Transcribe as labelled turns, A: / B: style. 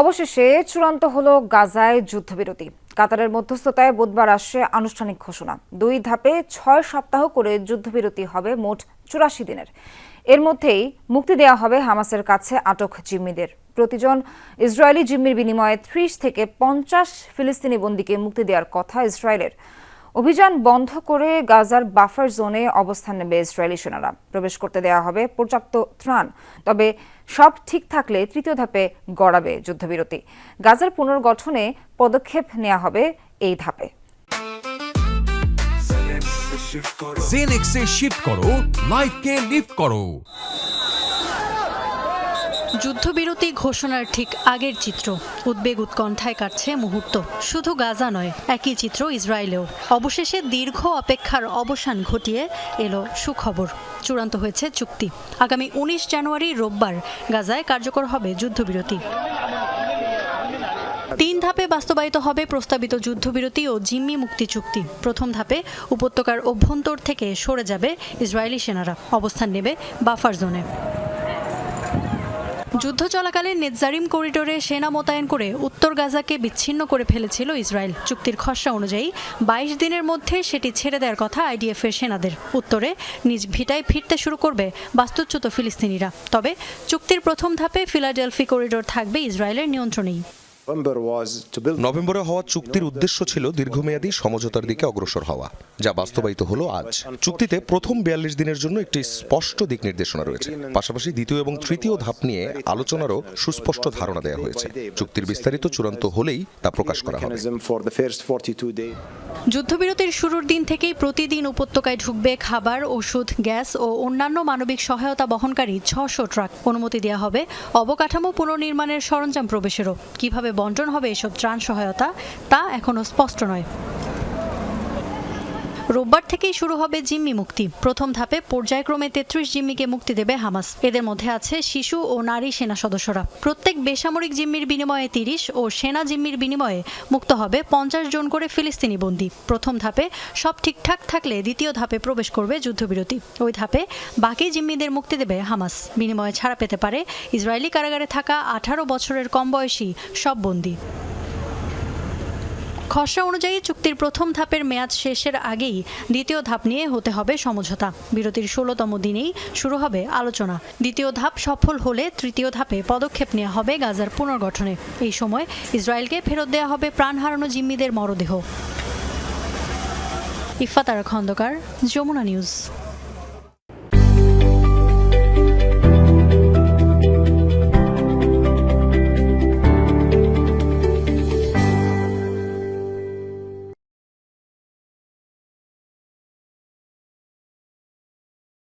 A: অবশেষে চূড়ান্ত হলো গাজায় যুদ্ধবিরতি। কাতারের মধ্যস্থতায় বুধবার আসছে আনুষ্ঠানিক ঘোষণা। দুই ধাপে ছয় সপ্তাহ করে যুদ্ধবিরতি হবে মোট চুরাশি দিনের। এর মধ্যেই মুক্তি দেওয়া হবে হামাসের কাছে আটক জিম্মিদের। প্রতিজন ইসরায়েলি জিম্মির বিনিময়ে ত্রিশ থেকে পঞ্চাশ ফিলিস্তিনি বন্দীকে মুক্তি দেওয়ার কথা ইসরায়েলের। অভিযান বন্ধ করে গাজার বাফার জোনে অবস্থান নেবে ইসরায়েলি সেনারা। প্রবেশ করতে দেওয়া হবে পর্যাপ্ত ত্রাণ, তবে সব ঠিক থাকলে তৃতীয় ধাপে গড়াবে যুদ্ধবিরতি। গাজার পুনর্গঠনে পদক্ষেপ নেওয়া হবে এই ধাপে।
B: জেনেক্সে শিফট করো লাইফকে লিফট করো।
C: যুদ্ধবিরতি ঘোষণার ঠিক আগের চিত্র। উদ্বেগ উৎকণ্ঠায় কাটছে মুহূর্ত। শুধু গাজা নয়, একই চিত্র ইসরায়েলেও। অবশেষে দীর্ঘ অপেক্ষার অবসান ঘটিয়ে এলো সুখবর। চূড়ান্ত হয়েছে চুক্তি। আগামী উনিশ জানুয়ারি রোববার গাজায় কার্যকর হবে যুদ্ধবিরতি। তিন ধাপে বাস্তবায়িত হবে প্রস্তাবিত যুদ্ধবিরতি ও জিম্মি মুক্তি চুক্তি। প্রথম ধাপে উপত্যকার অভ্যন্তর থেকে সরে যাবে ইসরায়েলি সেনারা। অবস্থান নেবে বাফার জোনে। যুদ্ধ চলাকালে নেতজারিম করিডোরে সেনা মোতায়েন করে উত্তর গাজাকে বিচ্ছিন্ন করে ফেলেছিল ইসরায়েল। চুক্তির খসড়া অনুযায়ী বাইশ দিনের মধ্যে সেটি ছেড়ে দেওয়ার কথা আইডিএফ এর সেনাদের। উত্তরে নিজ ভিটায় ফিরতে শুরু করবে বাস্তুচ্যুত ফিলিস্তিনিরা। তবে চুক্তির প্রথম ধাপে ফিলাডেলফি করিডোর থাকবে ইসরায়েলের নিয়ন্ত্রণেই।
D: নভেম্বরে হওয়া চুক্তির উদ্দেশ্য ছিল দীর্ঘমেয়াদী সমঝোতার দিকে অগ্রসর হওয়া যা বাস্তবায়িত হলো আজ। চুক্তিতে প্রথম বিয়াল্লিশ দিনের জন্য একটি স্পষ্ট দিক নির্দেশনা রয়েছে। পাশাপাশি দ্বিতীয় এবং তৃতীয় ধাপ নিয়ে আলোচনারও সুস্পষ্ট ধারণা দেওয়া হয়েছে। চুক্তির বিস্তারিত চূড়ান্ত হলেই তা প্রকাশ করা হবে।
C: যুদ্ধবিরতির শুরুর দিন থেকেই প্রতিদিন উপত্যকায় ঢুকবে খাবার ওষুধ গ্যাস ও অন্যান্য মানবিক সহায়তা বহনকারী ছশো ট্রাক। অনুমতি দেওয়া হবে অবকাঠামো পুনর্নির্মাণের সরঞ্জাম প্রবেশেরও। কীভাবে বন্টন হবে এসব ত্রাণ সহায়তা তা এখনও স্পষ্ট নয়। রোববার থেকেই শুরু হবে জিম্মি মুক্তি। প্রথম ধাপে পর্যায়ক্রমে তেত্রিশ জিম্মিকে মুক্তি দেবে হামাস। এদের মধ্যে আছে শিশু ও নারী সেনা সদস্যরা। প্রত্যেক বেসামরিক জিম্মির বিনিময়ে তিরিশ ও সেনা জিম্মির বিনিময়ে মুক্ত হবে পঞ্চাশ জন করে ফিলিস্তিনি বন্দী। প্রথম ধাপে সব ঠিকঠাক থাকলে দ্বিতীয় ধাপে প্রবেশ করবে যুদ্ধবিরতি। ওই ধাপে বাকি জিম্মিদের মুক্তি দেবে হামাস। বিনিময়ে ছাড়া পেতে পারে ইসরায়েলি কারাগারে থাকা আঠারো বছরের কম বয়সী সব বন্দী। খসড়া অনুযায়ী চুক্তির প্রথম ধাপের মেয়াদ শেষের আগেই দ্বিতীয় ধাপ নিয়ে হতে হবে সমঝোতা। বিরতির ষোলোতম দিনেই শুরু হবে আলোচনা। দ্বিতীয় ধাপ সফল হলে তৃতীয় ধাপে পদক্ষেপ নেওয়া হবে গাজার পুনর্গঠনে। এই সময় ইসরায়েলকে ফেরত দেওয়া হবে প্রাণ হারানো জিম্মিদের মরদেহ। ইফাতারা খন্দকার, যমুনা নিউজ।